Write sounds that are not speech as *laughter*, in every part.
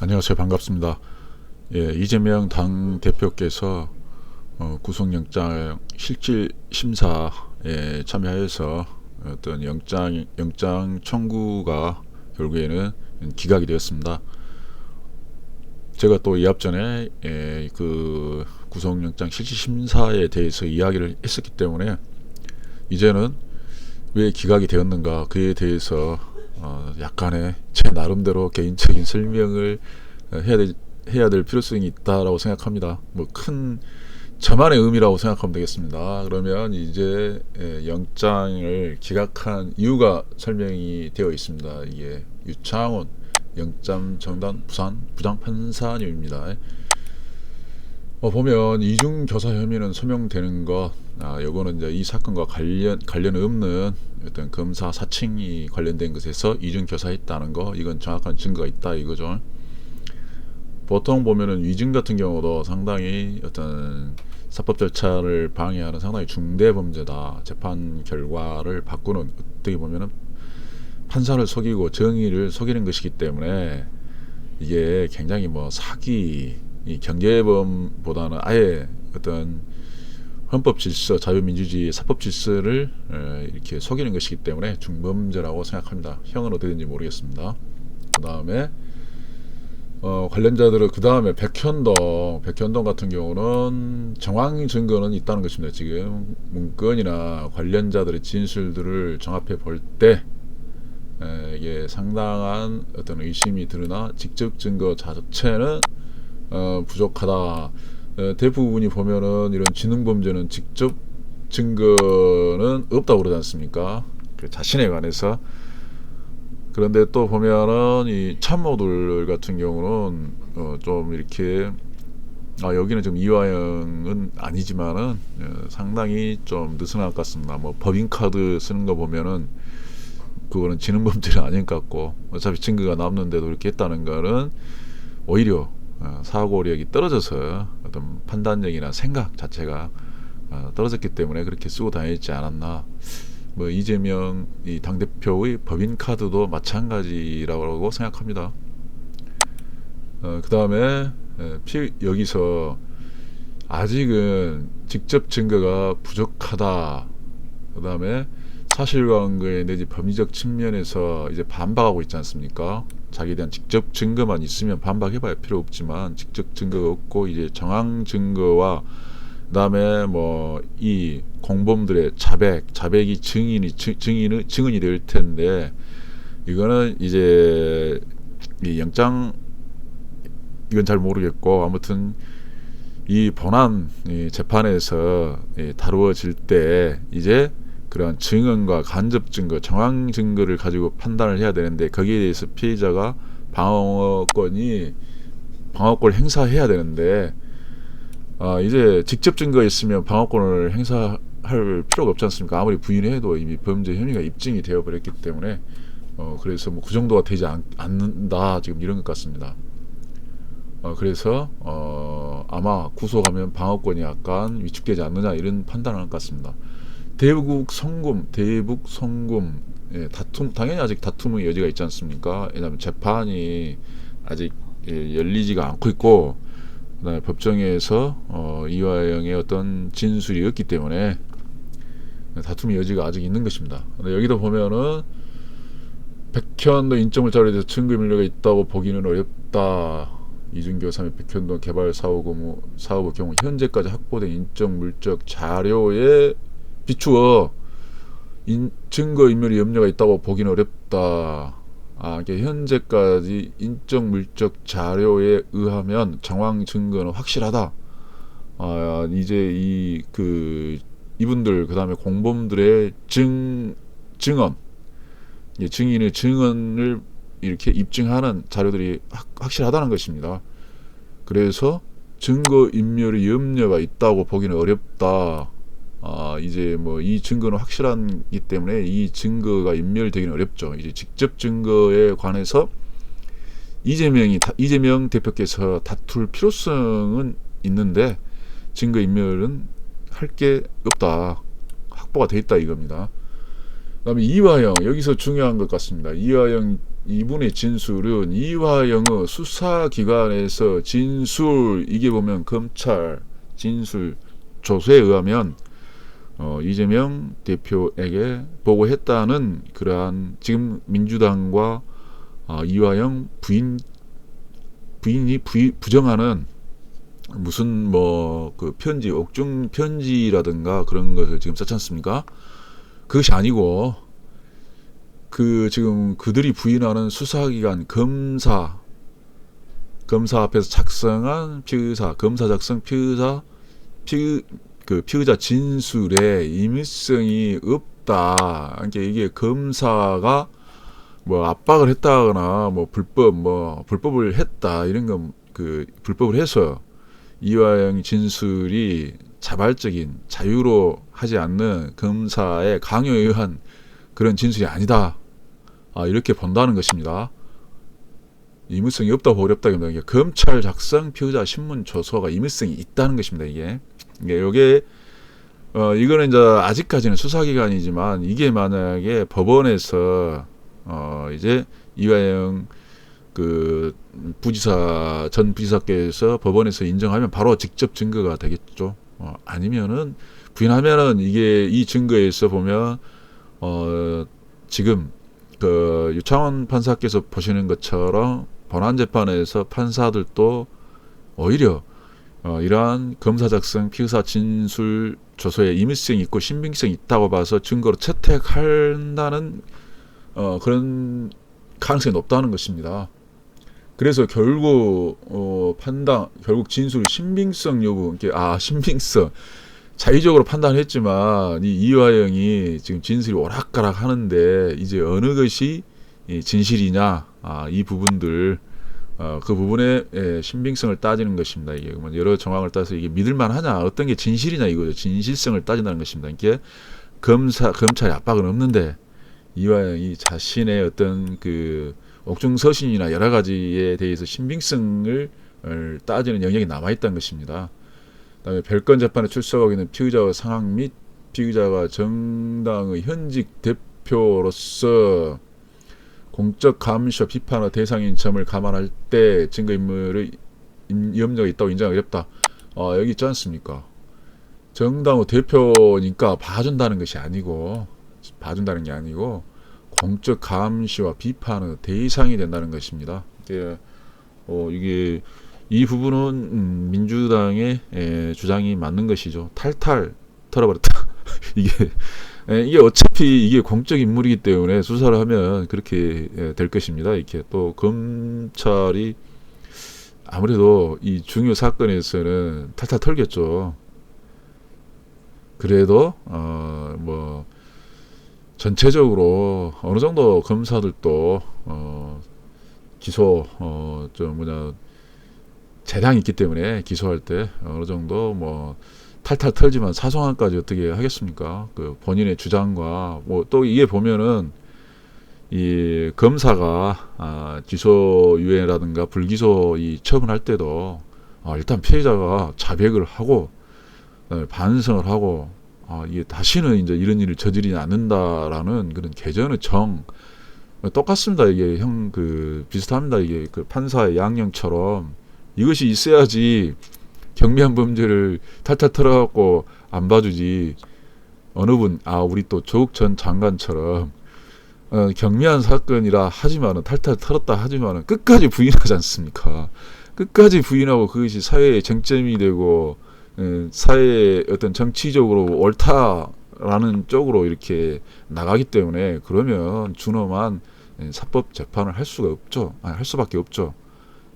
안녕하세요. 반갑습니다. 예, 이재명 당 대표께서 어, 구속영장 실질 심사에 참여하여서 어떤 영장 영장 청구가 결국에는 기각이 되었습니다. 제가 또 이 앞전에 예, 그 구속영장 실질 심사에 대해서 이야기를 했었기 때문에 이제는 왜 기각이 되었는가 그에 대해서 어, 약간의 제 나름대로 개인적인 설명을 어, 해야 될 해야 될 필요성이 있다라고 생각합니다. 뭐 큰 저만의 의미라고 생각하면 되겠습니다. 그러면 이제 예, 영장을 기각한 이유가 설명이 되어 있습니다. 이게 유창훈 영장 정단 부산 부장 판사님입니다. 어, 보면 이중 교사 혐의는 소명되는 것, 아, 요거는 이제 이 사건과 관련 관련 없는 어떤 검사 사칭이 관련된 것에서 이중 교사했다는 거, 이건 정확한 증거가 있다 이거죠. 보통 보면은 위증 같은 경우도 상당히 어떤 사법 절차를 방해하는 상당히 중대 범죄다. 재판 결과를 바꾸는 어떻게 보면은 판사를 속이고 정의를 속이는 것이기 때문에 이게 굉장히 뭐 사기, 이 경제범보다는 아예 어떤 헌법 질서, 자유민주주의 사법 질서를 어, 이렇게 속이는 것이기 때문에 중범죄라고 생각합니다. 형은 어떻게 되는지 모르겠습니다. 그 다음에 어, 관련자들은 그 다음에 백현동, 백현동 같은 경우는 정황 증거는 있다는 것입니다. 지금 문건이나 관련자들의 진술들을 정합해 볼 때 이게 상당한 어떤 의심이 드러나 직접 증거 자체는 어, 부족하다. 어, 대부분이 보면은 이런 지능 범죄는 직접 증거는 없다고 그러지 않습니까? 그 자신에 관해서 그런데 또 보면은 이 참모들 같은 경우는 어, 좀 이렇게 아 여기는 좀 이화영은 아니지만은 어, 상당히 좀 느슨한 것 같습니다. 뭐 법인 카드 쓰는 거 보면은 그거는 지능 범죄는 아닌 것 같고 어차피 증거가 남는데도 이렇게 했다는 거는 오히려 어, 사고력이 떨어져서 어떤 판단력이나 생각 자체가 어, 떨어졌기 때문에 그렇게 쓰고 다녔지 않았나. 뭐 이재명 이 당 대표의 법인 카드도 마찬가지라고 생각합니다. 어, 그 다음에 여기서 아직은 직접 증거가 부족하다. 그 다음에 사실관계 내지 법리적 측면에서 이제 반박하고 있지 않습니까? 자기에 대한 직접 증거만 있으면 반박해봐야 필요 없지만 직접 증거가 없고 이제 정황 증거와 그다음에 뭐 이 공범들의 자백, 자백이 증인이 증인의 증언이 될 텐데 이거는 이제 이 영장 이건 잘 모르겠고 아무튼 이 본안 이 재판에서 이 다루어질 때 이제 그런 증언과 간접 증거, 정황 증거를 가지고 판단을 해야 되는데 거기에 대해서 피해자가 방어권이 방어권을 행사해야 되는데 아, 이제 직접 증거 있으면 방어권을 행사할 필요가 없지 않습니까? 아무리 부인해도 이미 범죄 혐의가 입증이 되어 버렸기 때문에 어, 그래서 뭐 그 정도가 되지 않, 않는다 지금 이런 것 같습니다. 어, 그래서 어, 아마 구속하면 방어권이 약간 위축되지 않느냐 이런 판단을 할 것 같습니다. 대북 성금, 대북 성금 예, 다툼 당연히 아직 다툼의 여지가 있지 않습니까? 왜냐하면 재판이 아직 예, 열리지가 않고 있고 그다음에 법정에서 어, 이화영의 어떤 진술이 없기 때문에 다툼의 여지가 아직 있는 것입니다. 근데 여기도 보면은 백현도 인적물 자료에 대해서 증거 밀려가 있다고 보기는 어렵다. 이준교 3의 백현동 개발 사업 의 사업의 경우 현재까지 확보된 인적 물적 자료에 비추어 인, 증거 인멸의 염려가 있다고 보기는 어렵다. 아, 이게 현재까지 인적 물적 자료에 의하면 정황 증거는 확실하다. 아, 이제 이 그 이분들 그다음에 공범들의 증 증언 예, 증인의 증언을 이렇게 입증하는 자료들이 확, 확실하다는 것입니다. 그래서 증거 인멸의 염려가 있다고 보기는 어렵다. 아, 이제 뭐 이 증거는 확실한기 때문에 이 증거가 인멸되기는 어렵죠. 이제 직접 증거에 관해서 이재명이 이재명 대표께서 다툴 필요성은 있는데 증거 인멸은 할 게 없다. 확보가 돼 있다 이겁니다. 그다음에 이화영 여기서 중요한 것 같습니다. 이화영 이분의 진술은 이화영의 수사기관에서 진술 이게 보면 검찰 진술 조서에 의하면 어, 이재명 대표에게 보고했다는 그러한 지금 민주당과 어, 이화영 부인 부인이 부, 부정하는 무슨 뭐 그 편지 옥중 편지라든가 그런 것을 지금 썼지 않습니까? 그것이 아니고 그 지금 그들이 부인하는 수사기관 검사 검사 앞에서 작성한 피의사 검사 작성 피의사 피, 그 피의자 진술에 임의성이 없다. 그러니까 이게 검사가 뭐 압박을 했다거나 뭐 불법 뭐 불법을 했다 이런 건 그 불법을 해서 이화영 진술이 자발적인 자유로 하지 않는 검사의 강요에 의한 그런 진술이 아니다. 아, 이렇게 본다는 것입니다. 임의성이 없다고 어렵다기보다 이게 검찰 작성 피의자 신문 조서가 임의성이 있다는 것입니다. 이게 이게 요게 어 이거는 이제 아직까지는 수사 기관이지만 이게 만약에 법원에서 어 이제 이화영 그 부지사 전 부지사께서 법원에서 인정하면 바로 직접 증거가 되겠죠. 어, 아니면은 부인하면은 이게 이 증거에서 보면 어 지금 그 유창원 판사께서 보시는 것처럼 본안 재판에서 판사들도 오히려 어, 이러한 검사 작성 피의사 진술 조서에 임의성이 있고 신빙성이 있다고 봐서 증거로 채택한다는 어, 그런 가능성이 높다는 것입니다. 그래서 결국 어, 판단 결국 진술 신빙성 여부 아 신빙성 자의적으로 판단했지만 이 이화영이 지금 진술이 오락가락 하는데 이제 어느 것이 이 진실이냐 아, 이 부분들 어, 그 부분의 예, 신빙성을 따지는 것입니다. 이게 뭐 여러 정황을 따서 이게 믿을만 하냐 어떤 게 진실이냐 이거죠. 진실성을 따진다는 것입니다. 이게 검사 검찰의 압박은 없는데 이화영이 자신의 어떤 그 옥중서신이나 여러 가지에 대해서 신빙성을 을 따지는 영역이 남아 있다는 것입니다. 그다음에 별건 재판에 출석하고 있는 피의자의 상황 및 피의자가 정당의 현직 대표로서 공적 감시와 비판의 대상인 점을 감안할 때 증거인멸의 임- 염려가 있다고 인정하기 어렵다. 어, 여기 있지 않습니까? 정당의 대표니까 봐준다는 것이 아니고 봐준다는 게 아니고 공적 감시와 비판의 대상이 된다는 것입니다. 이게, 어, 이게 이 부분은 음, 민주당의 에, 주장이 맞는 것이죠. 탈탈 털어버렸다. *laughs* 이게 에, 이게 어차피 이게 공적 인물이기 때문에 수사를 하면 그렇게 에, 될 것입니다. 이렇게 또 검찰이 아무래도 이 중요 사건에서는 탈탈 털겠죠. 그래도 어 뭐 전체적으로 어느 정도 검사들도 어 기소 어좀 뭐냐 재량이 있기 때문에 기소할 때 어느 정도 뭐 탈탈 털지만 사송함까지 어떻게 하겠습니까? 그 본인의 주장과 뭐 또 이게 보면은 이 검사가 아, 기소 유예라든가 불기소 이 처분할 때도 아, 일단 피해자가 자백을 하고 그다음에 반성을 하고 아, 이게 다시는 이제 이런 일을 저지르지 않는다라는 그런 개전의 정 똑같습니다. 이게 형 그 비슷합니다. 이게 그 판사의 양형처럼 이것이 있어야지 경미한 범죄를 탈탈 털어갖고 안 봐주지 어느 분 아 우리 또 조국 전 장관처럼 어, 경미한 사건이라 하지만은 탈탈 털었다 하지만은 끝까지 부인하지 않습니까? 끝까지 부인하고 그것이 사회의 쟁점이 되고 에, 사회의 어떤 정치적으로 옳다라는 쪽으로 이렇게 나가기 때문에 그러면 준엄한 에, 사법 재판을 할 수가 없죠. 아니, 할 수밖에 없죠.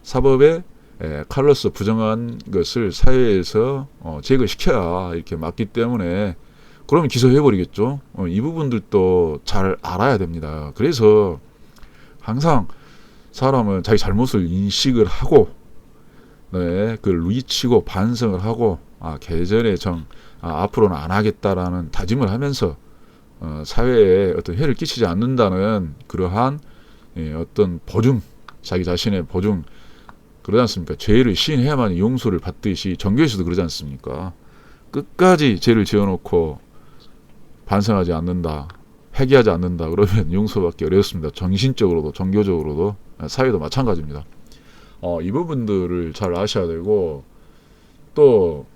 사법의 에, 칼로서 부정한 것을 사회에서 어, 제거시켜야 이렇게 맞기 때문에 그러면 기소해버리겠죠. 어, 이 부분들도 잘 알아야 됩니다. 그래서 항상 사람은 자기 잘못을 인식을 하고 네, 그걸 누이치고 반성을 하고 아, 개전의 정 아, 앞으로는 안 하겠다라는 다짐을 하면서 어, 사회에 어떤 해를 끼치지 않는다는 그러한 예, 어떤 보증 자기 자신의 보증 그러지 않습니까? 죄를 시인해야만 용서를 받듯이 종교에서도 그러지 않습니까? 끝까지 죄를 지어놓고 반성하지 않는다. 회개하지 않는다 그러면 *laughs* 용서받기 어렵습니다. 정신적으로도 종교적으로도 사회도 마찬가지입니다. 어, 이 부분들을 잘 아셔야 되고 또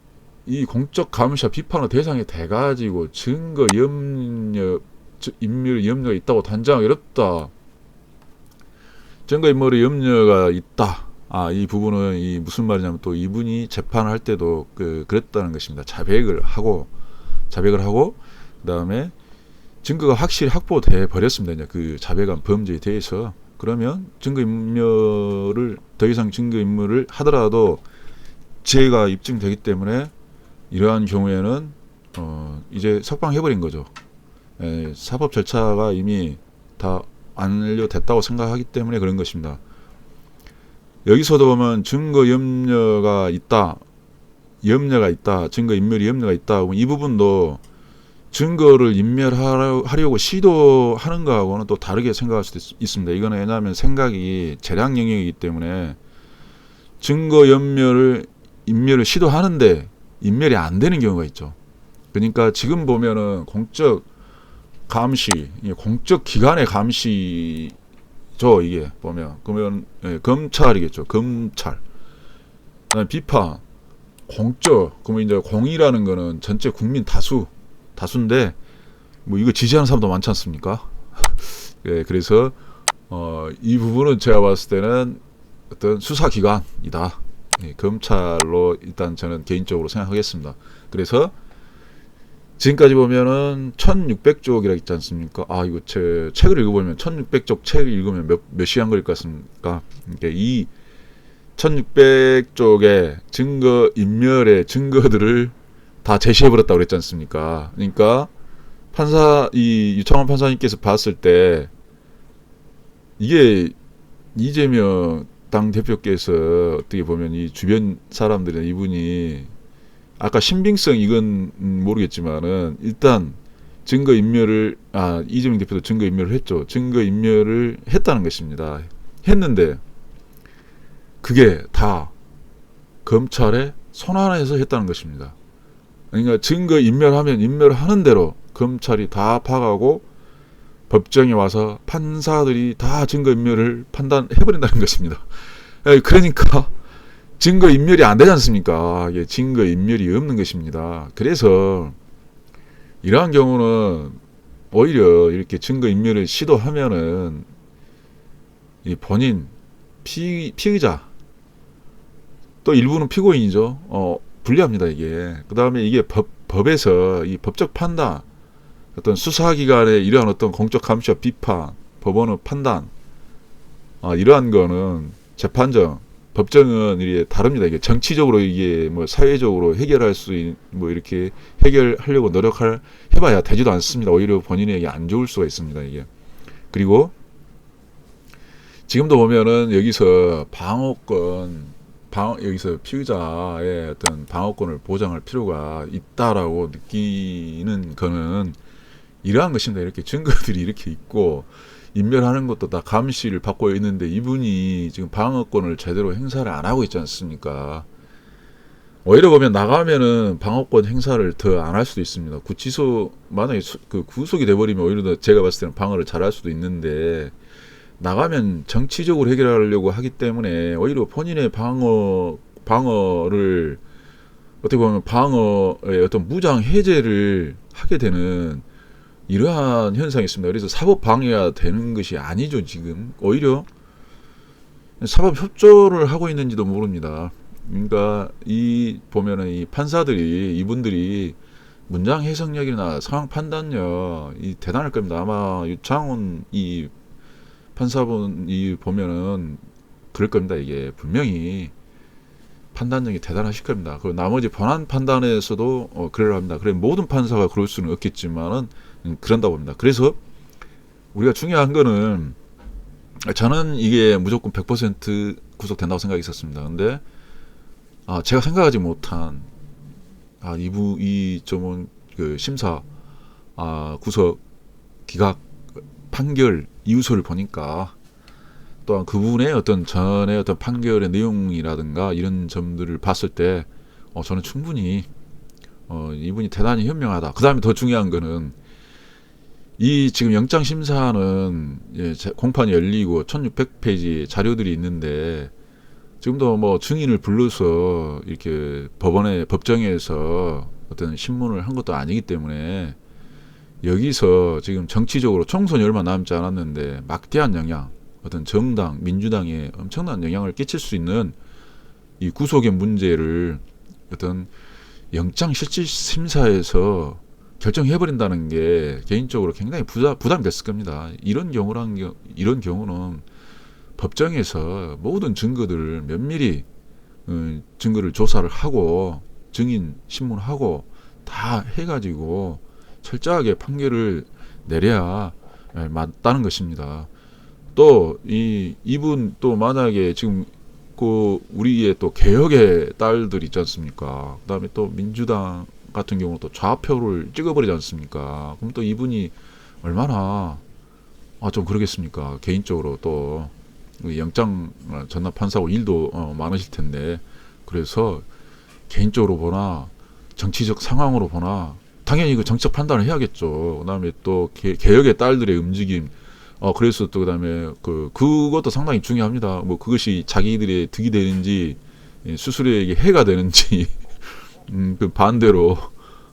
이 공적 감시와 비판의 대상이 돼가지고 증거 염려 저- 인멸 염려가 있다고 단정하기 어렵다. 증거 인멸의 염려가 있다. 아, 이 부분은 이 무슨 말이냐면 또 이분이 재판을 할 때도 그 그랬다는 것입니다. 자백을 하고 자백을 하고 그다음에 증거가 확실히 확보돼 버렸습니다. 이제 그 자백한 범죄에 대해서 그러면 증거 인멸을 더 이상 증거 인멸을 하더라도 죄가 입증되기 때문에 이러한 경우에는 어 이제 석방해 버린 거죠. 예, 사법 절차가 이미 다 완료됐다고 생각하기 때문에 그런 것입니다. 여기서도 보면 증거 염려가 있다, 염려가 있다, 증거 인멸이 염려가 있다. 이 부분도 증거를 인멸하려고 시도하는 거하고는 또 다르게 생각할 수도 있, 있습니다. 이거는 왜냐하면 생각이 재량 영역이기 때문에 증거 연멸을 인멸을 시도하는데 인멸이 안 되는 경우가 있죠. 그러니까 지금 보면은 공적 감시, 공적 기관의 감시 죠 이게 보면 그러면 예, 검찰이겠죠. 검찰. 그다음에 비판, 공적. 그러면 이제 공이라는 거는 전체 국민 다수 다수인데 뭐 이거 지지하는 사람도 많지 않습니까? *laughs* 예, 그래서 어, 이 부분은 제가 봤을 때는 어떤 수사기관이다. 예, 검찰로 일단 저는 개인적으로 생각하겠습니다. 그래서 지금까지 보면은 1600쪽이라 있지 않습니까? 아, 이거 제 책을 읽어보면 1600쪽 책을 읽으면 몇, 몇 시간 걸릴 것 같습니까? 그러니까 이 1600쪽의 증거 인멸의 증거들을 다 제시해버렸다고 그랬지 않습니까? 그러니까 판사 이 유창원 판사님께서 봤을 때 이게 이재명 당 대표께서 어떻게 보면 이 주변 사람들은 이분이 아까 신빙성 이건 음, 모르겠지만은 일단 증거 인멸을 아 이재명 대표도 증거 인멸을 했죠. 증거 인멸을 했다는 것입니다. 했는데 그게 다 검찰의 손안에서 했다는 것입니다. 그러니까 증거 인멸하면 인멸하는 대로 검찰이 다 파가고 법정에 와서 판사들이 다 증거 인멸을 판단해버린다는 것입니다. 에, 그러니까 증거 인멸이 안 되지 않습니까? 이게 증거 인멸이 없는 것입니다. 그래서 이러한 경우는 오히려 이렇게 증거 인멸을 시도하면은 이 본인 피, 피의자 또 일부는 피고인이죠. 어, 불리합니다 이게. 그 다음에 이게 법, 법에서 이 법적 판단, 어떤 수사기관의 이러한 어떤 공적 감시와 비판, 법원의 판단, 아, 이러한 거는 재판정, 법정은 이게 다릅니다. 이게 정치적으로 이게 뭐 사회적으로 해결할 수, 있, 뭐 이렇게 해결하려고 노력할, 해봐야 되지도 않습니다. 오히려 본인에게 안 좋을 수가 있습니다. 이게. 그리고 지금도 보면은 여기서 방어권, 방, 여기서 피의자의 어떤 방어권을 보장할 필요가 있다라고 느끼는 거는 이러한 것입니다. 이렇게 증거들이 이렇게 있고 인멸하는 것도 다 감시를 받고 있는데 이분이 지금 방어권을 제대로 행사를 안 하고 있지 않습니까? 오히려 보면 나가면은 방어권 행사를 더 안 할 수도 있습니다. 구치소 만약에 수, 그 구속이 돼버리면 오히려 더 제가 봤을 때는 방어를 잘 할 수도 있는데 나가면 정치적으로 해결하려고 하기 때문에 오히려 본인의 방어 방어를 어떻게 보면 방어의 어떤 무장 해제를 하게 되는 이러한 현상이 있습니다. 그래서 사법 방해가 되는 것이 아니죠 지금 오히려 사법 협조를 하고 있는지도 모릅니다. 그러니까 이 보면은 이 판사들이 이분들이 문장 해석력이나 상황 판단력 이 대단할 겁니다. 아마 유창훈 이 판사분이 보면은 그럴 겁니다. 이게 분명히 판단력이 대단하실 겁니다. 그 나머지 본안 판단에서도 어, 그러려 합니다. 그래 모든 판사가 그럴 수는 없겠지만은 음, 그런다고 봅니다. 그래서 우리가 중요한 거는 저는 이게 무조건 100% 구속된다고 생각했었습니다. 근데 아, 제가 생각하지 못한 아, 이부 이 점은 그 심사 아, 구속 기각 판결 이유서를 보니까 또한 그분의 어떤 전의 어떤 판결의 내용이라든가 이런 점들을 봤을 때 어, 저는 충분히 어, 이분이 대단히 현명하다. 그 다음에 더 중요한 거는 이 지금 영장 심사는 예, 자- 공판이 열리고 1600페이지 자료들이 있는데 지금도 뭐 증인을 불러서 이렇게 법원에 법정에서 어떤 신문을 한 것도 아니기 때문에 여기서 지금 정치적으로 총선이 얼마 남지 않았는데 막대한 영향 어떤 정당 민주당에 엄청난 영향을 끼칠 수 있는 이 구속의 문제를 어떤 영장 실질 심사에서 결정해버린다는 게 개인적으로 굉장히 부자, 부담됐을 겁니다. 이런 경우란 경- 이런 경우는 법정에서 모든 증거들을 면밀히 어, 증거를 조사를 하고 증인 신문하고 다 해가지고 철저하게 판결을 내려야 예, 맞다는 것입니다. 또 이 이분 또 만약에 지금 그 우리의 또 개혁의 딸들 있지 않습니까? 그다음에 또 민주당 같은 경우 또 좌표를 찍어버리지 않습니까? 그럼 또 이분이 얼마나 아 좀 그러겠습니까? 개인적으로 또그 영장 어, 전납 판사고 일도 어, 많으실 텐데 그래서 개인적으로 보나 정치적 상황으로 보나 당연히 그 정치적 판단을 해야겠죠. 그다음에 또 개, 개혁의 딸들의 움직임 어 그래서 또 그다음에 그 그것도 상당히 중요합니다. 뭐 그것이 자기들의 득이 되는지 예, 스스로에게 해가 되는지 *laughs* 음, 그 반대로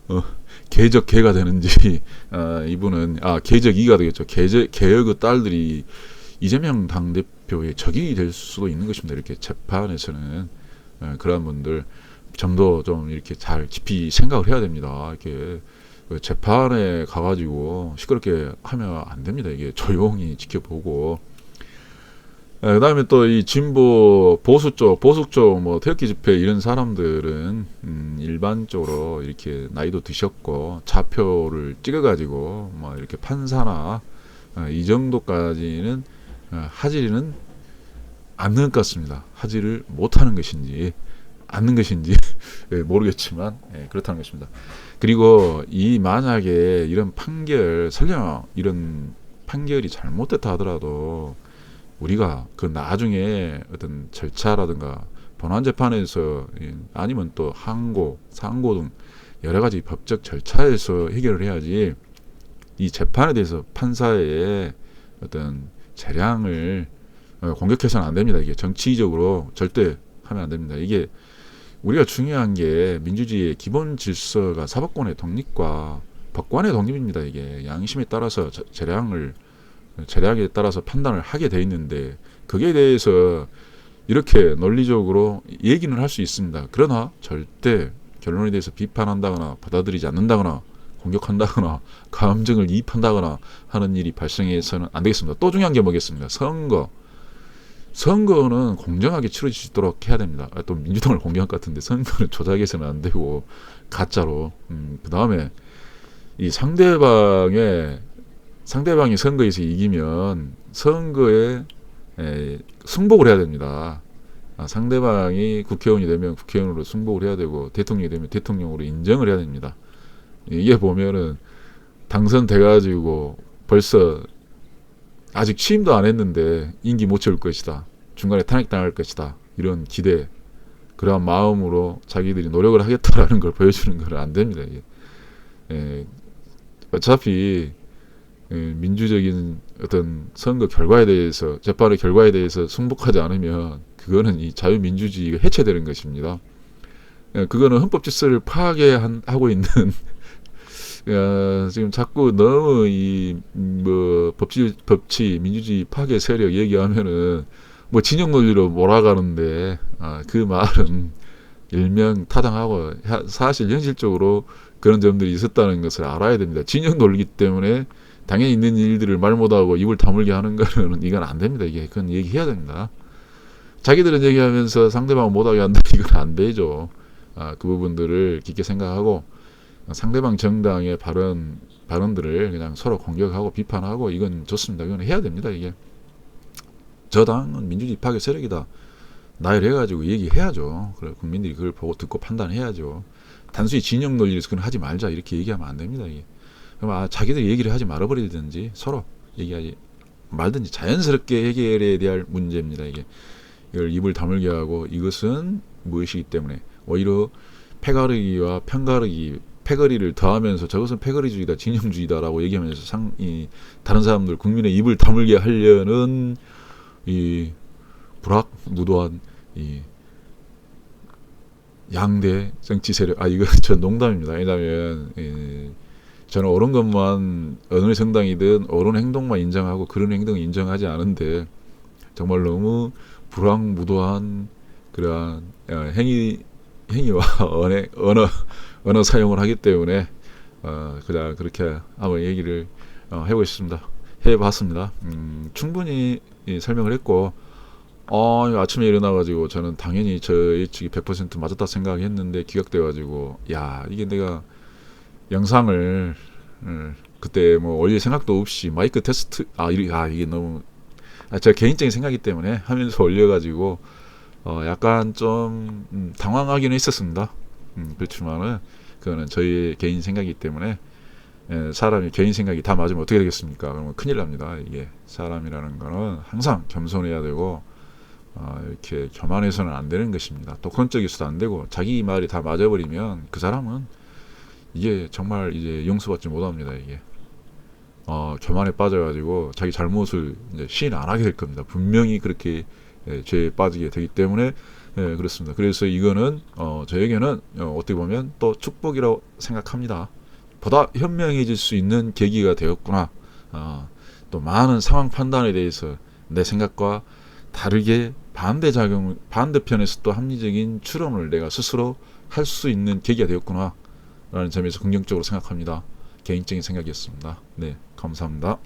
어, 개적 개가 되는지 아, 이분은 아 개적 이가 되겠죠. 개적 개혁의 딸들이 이재명 당 대표의 적이 될 수도 있는 것입니다. 이렇게 재판에서는 어, 그러한 분들 좀 더 좀 이렇게 잘 깊이 생각을 해야 됩니다. 이렇게 그 재판에 가가지고 시끄럽게 하면 안 됩니다. 이게 조용히 지켜보고. 그 다음에 또 이 진보 보수 쪽, 보수 쪽, 뭐 태극기 집회 이런 사람들은 음, 일반적으로 이렇게 나이도 드셨고 좌표를 찍어가지고 뭐 이렇게 판사나 어, 이 정도까지는 어, 하지는 않는 것 같습니다. 하지를 못하는 것인지 않는 것인지 *laughs* 예, 모르겠지만 예, 그렇다는 것입니다. 그리고 이 만약에 이런 판결 설령 이런 판결이 잘못됐다 하더라도 우리가 그 나중에 어떤 절차라든가 본안 재판에서 예, 아니면 또 항고, 상고 등 여러 가지 법적 절차에서 해결을 해야지 이 재판에 대해서 판사의 어떤 재량을 어, 공격해서는 안 됩니다. 이게 정치적으로 절대 하면 안 됩니다. 이게 우리가 중요한 게 민주주의의 기본 질서가 사법권의 독립과 법관의 독립입니다. 이게 양심에 따라서 저- 재량을 재량에 따라서 판단을 하게 돼 있는데 그게 대해서 이렇게 논리적으로 얘기는 할 수 있습니다. 그러나 절대 결론에 대해서 비판한다거나 받아들이지 않는다거나 공격한다거나 *laughs* 감정을 이입한다거나 하는 일이 발생해서는 안 되겠습니다. 또 중요한 게 뭐겠습니까? 선거. 선거는 공정하게 치러질 수 있도록 해야 됩니다. 아, 또 민주당을 공격할 것 같은데 선거는 *laughs* 조작해서는 안 되고 가짜로. 음, 그 다음에 이 상대방의 상대방이 선거에서 이기면 선거에 에, 승복을 해야 됩니다. 아, 상대방이 국회의원이 되면 국회의원으로 승복을 해야 되고 대통령이 되면 대통령으로 인정을 해야 됩니다. 이게 보면은 당선돼 가지고 벌써 아직 취임도 안 했는데 임기 못 채울 것이다. 중간에 탄핵당할 것이다. 이런 기대, 그러한 마음으로 자기들이 노력을 하겠다라는 걸 보여주는 건 안 됩니다. 이게. 예, 어차피 예, 민주적인 어떤 선거 결과에 대해서 재판의 결과에 대해서 승복하지 않으면 그거는 이 자유민주주의가 해체되는 것입니다. 예, 그거는 헌법 질서를 파괴하고 있는 *laughs* 어, 지금 자꾸 너무 이뭐 법치 법치 민주주의 파괴 세력 얘기하면은 뭐 진영 논리로 몰아가는데 아, 그 말은 *laughs* 일명 타당하고 하- 사실 현실적으로 그런 점들이 있었다는 것을 알아야 됩니다. 진영 논리기 때문에 당연히 있는 일들을 말 못하고 입을 다물게 하는 거는 *laughs* 이건 안 됩니다. 이게 그건 얘기해야 됩니다. 자기들은 얘기하면서 상대방 못하게 한다 *laughs* 이건 안 되죠. 아, 그 부분들을 깊게 생각하고 상대방 정당의 발언 발언들을 그냥 서로 공격하고 비판하고 이건 좋습니다. 이건 해야 됩니다. 이게 저 당은 민주주의 파괴 세력이다. 나열해가지고 얘기해야죠. 그래 국민들이 그걸 보고 듣고 판단해야죠. 단순히 진영 논리에서 그건 하지 말자 이렇게 얘기하면 안 됩니다. 이게 그럼 아, 자기들이 얘기를 하지 말아버리든지 서로 얘기하지 말든지 자연스럽게 해결에 대한 문제입니다. 이게 이걸 입을 다물게 하고 이것은 무엇이기 때문에 오히려 패가르기와 편가르기 패거리를 더하면서 저것은 패거리주의다, 진영주의다라고 얘기하면서 상, 이, 다른 사람들 국민의 입을 다물게 하려는 이 불확무도한 이 양대 정치 세력 아 이거 *laughs* 전 농담입니다. 왜냐하면 이, 저는 옳은 것만 어느 정당이든 옳은 행동만 인정하고 그런 행동을 인정하지 않은데 정말 너무 불황무도한 그러한 어, 행위 행위와 *laughs* 언어 언어 언어 사용을 하기 때문에 어, 그냥 그렇게 한번 얘기를 어, 해보겠습니다. 해봤습니다. 음, 충분히 이, 설명을 했고 어, 아침에 일어나가지고 저는 당연히 저 예측이 100% 맞았다 생각했는데 기각돼가지고 야 이게 내가 영상을 음, 그때 뭐 올릴 생각도 없이 마이크 테스트 아, 이, 아 이게 너무 아, 제 개인적인 생각이기 때문에 하면서 *laughs* 올려가지고 어, 약간 좀 음, 당황하기는 했었습니다. 음, 그렇지만은 그거는 저희 개인 생각이기 때문에 예, 사람이 개인 생각이 다 맞으면 어떻게 되겠습니까? 그러면 큰일 납니다. 이게 사람이라는 거는 항상 겸손해야 되고 어, 이렇게 교만해서는 안 되는 것입니다. 독선적이서도 안 되고 자기 말이 다 맞아버리면 그 사람은 이게 정말 이제 용서받지 못합니다. 이게 어, 교만에 빠져가지고 자기 잘못을 이제 시인 안 하게 될 겁니다. 분명히 그렇게 예, 죄에 빠지게 되기 때문에 예, 그렇습니다. 그래서 이거는 어, 저에게는 어, 어떻게 보면 또 축복이라고 생각합니다. 보다 현명해질 수 있는 계기가 되었구나. 어, 또 많은 상황 판단에 대해서 내 생각과 다르게 반대 작용, 반대편에서 또 합리적인 추론을 내가 스스로 할 수 있는 계기가 되었구나. 라는 점에서 긍정적으로 생각합니다. 개인적인 생각이었습니다. 네, 감사합니다.